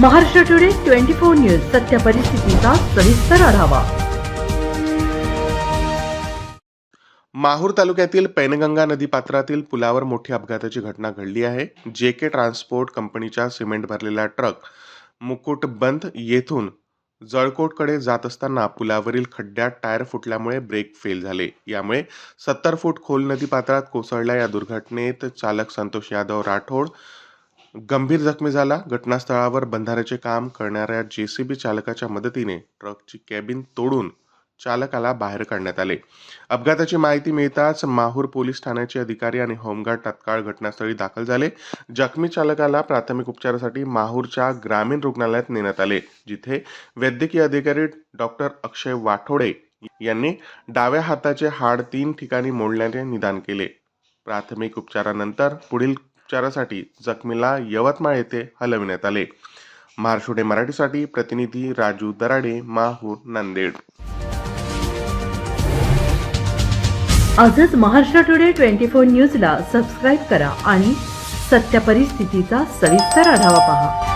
Maharashtra today twenty four news सत्य परिस्थितीचा सविस्तर आढावा. माहूर तालुक्यातील पैनगंगा नदी पात्रातील पुलावर मोठी अपघाताची घटना घडली आहे. जे के ट्रान्सपोर्ट कंपनीच्या सिमेंट भरलेला ट्रक मुकुटबंद येथून जळकोटकडे जात असताना पुलावरील खड्ड्यात टायर फुटल्यामुळे ब्रेक फेल झाले. यामुळे सत्तर फूट खोल नदी पात्रात कोसळल्या या दुर्घटनेत चालक संतोष यादव राठोड गंभीर जखमी झाला. घटनास्थळावर बंधाऱ्याचे काम करणाऱ्या जेसीबी चालकाच्या मदतीने ट्रकची कॅबिन तोडून चालकाला बाहेर काढण्यात आले. अपघाताची माहिती मिळताच माहूर पोलीस ठाण्याचे अधिकारी आणि होमगार्ड तत्काळ घटनास्थळी दाखल झाले. जखमी चालकाला प्राथमिक उपचारासाठी माहूरच्या ग्रामीण रुग्णालयात नेण्यात आले जिथे वैद्यकीय अधिकारी डॉक्टर अक्षय वाठोडे यांनी डाव्या हाताचे हाड तीन ठिकाणी मोडल्याने निदान केले. प्राथमिक उपचारानंतर पुढील उपचारासाठी जखमीला यवतमाळ येथे हलविण्यात आले. महाराष्ट्र मराठीसाठी प्रतिनिधी राजू दराडे माहूर नांदेड. आजच महाराष्ट्र टुडे ट्वेंटी फोर न्यूजला सबस्क्राईब करा आणि सत्य परिस्थितीचा सविस्तर आढावा पहा.